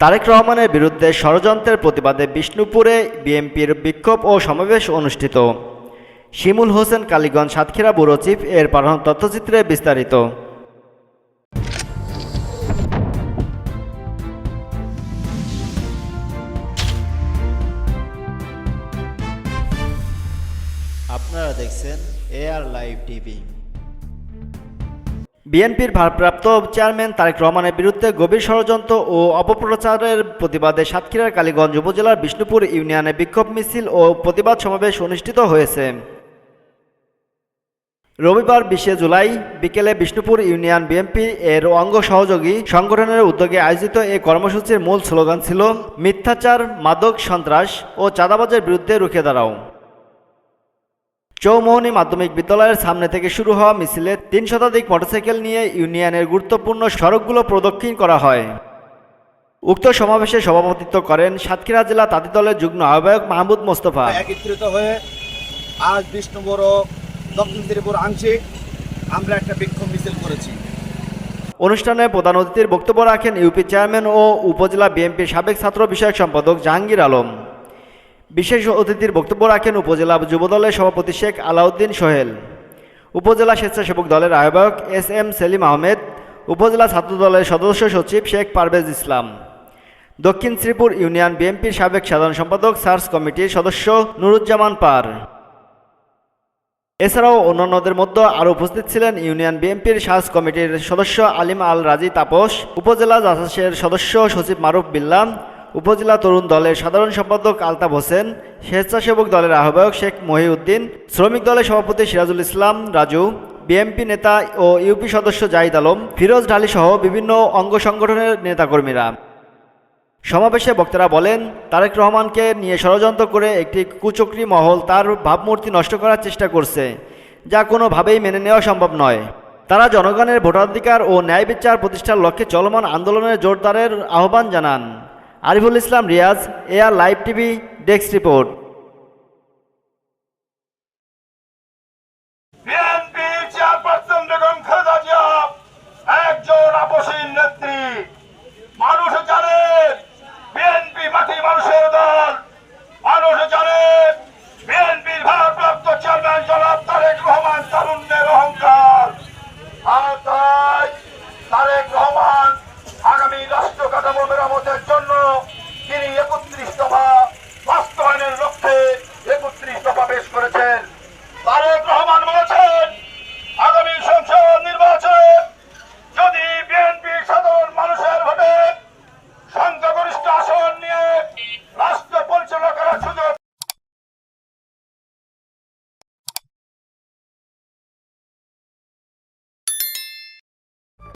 তারেক রহমানের বিরুদ্ধে ষড়যন্ত্রের প্রতিবাদে বিষ্ণুপুরে বিএনপির বিক্ষোভ ও সমাবেশ অনুষ্ঠিত। শিমুল হোসেন, কালীগঞ্জ সাতক্ষীরা ব্যুরো চিফ, এর পাঠানো তথ্যচিত্রে বিস্তারিত। আপনারা দেখছেন এআর লাইভ টিভি। বিএনপির ভারপ্রাপ্ত চেয়ারম্যান তারেক রহমানের বিরুদ্ধে গভীর ষড়যন্ত্র ও অপপ্রচারের প্রতিবাদে সাতক্ষীরার কালীগঞ্জ উপজেলার বিষ্ণুপুর ইউনিয়নে বিক্ষোভ মিছিল ও প্রতিবাদ সমাবেশ অনুষ্ঠিত হয়েছে। রবিবার বিশে জুলাই বিকেলে বিষ্ণুপুর ইউনিয়ন বিএনপি এর অঙ্গ সহযোগী সংগঠনের উদ্যোগে আয়োজিত এই কর্মসূচির মূল স্লোগান ছিল, মিথ্যাচার, মাদক সন্ত্রাস ও চাঁদাবাজের বিরুদ্ধে রুখে দাঁড়াও। চৌমোহনী মাধ্যমিক বিদ্যালয়ের সামনে থেকে শুরু হওয়া মিছিলে তিন শতাধিক মোটরসাইকেল নিয়ে ইউনিয়নের গুরুত্বপূর্ণ সড়কগুলো প্রদক্ষিণ করা হয়। উক্ত সমাবেশে সভাপতিত্ব করেন সাতক্ষীরা জেলা তাঁতি দলের যুগ্ম আহ্বায়ক মাহমুদ মোস্তফা। একত্রিত হয়ে আজ বিষ্ণুপুর ও দক্ষিণ ত্রিপুর আংশিক আমরা একটা বিক্ষোভ মিছিল করেছি। অনুষ্ঠানে প্রধান অতিথির বক্তব্য রাখেন ইউপি চেয়ারম্যান ও উপজেলা বিএনপির সাবেক ছাত্র বিষয়ক সম্পাদক জাহাঙ্গীর আলম। বিশেষ অতিথির বক্তব্য রাখেন উপজেলা যুবদলের সভাপতি শেখ আলাউদ্দিন সোহেল, উপজেলা স্বেচ্ছাসেবক দলের আহ্বায়ক এস এম সেলিম আহমেদ, উপজেলা ছাত্র দলের সদস্য সচিব শেখ পারভেজ ইসলাম, দক্ষিণ শ্রীপুর ইউনিয়ন বিএনপির সাবেক সাধারণ সম্পাদক সার্চ কমিটির সদস্য নুরুজ্জামান পার। এছাড়াও অন্যান্যদের মধ্যে আরও উপস্থিত ছিলেন ইউনিয়ন বিএনপির সার্চ কমিটির সদস্য আলিম আল রাজি তাপস, উপজেলা জাসাসের সদস্য সচিব মারুফ বিল্লা উপজেলা তরুণ দলের সাধারণ সম্পাদক আলতাফ হোসেন, স্বেচ্ছাসেবক দলের আহ্বায়ক শেখ মহিউদ্দিন, শ্রমিক দলের সভাপতি সিরাজুল ইসলাম, রাজু, বিএনপি নেতা ও ইউপি সদস্য জাহিদ আলম, ফিরোজ ঢালি সহ বিভিন্ন অঙ্গ সংগঠনের নেতাকর্মীরা। সমাবেশে বক্তারা বলেন, তারেক রহমানকে নিয়ে ষড়যন্ত্র করে একটি কুচক্রি মহল তার ভাবমূর্তি নষ্ট করার চেষ্টা করছে, যা কোনোভাবেই মেনে নেওয়া সম্ভব নয়। তারা জনগণের ভোটাধিকার ও ন্যায় বিচার প্রতিষ্ঠার লক্ষ্যে চলমান আন্দোলনের জোরদারের আহ্বান জানান। Ariful Islam Riyaz air live TV desk report.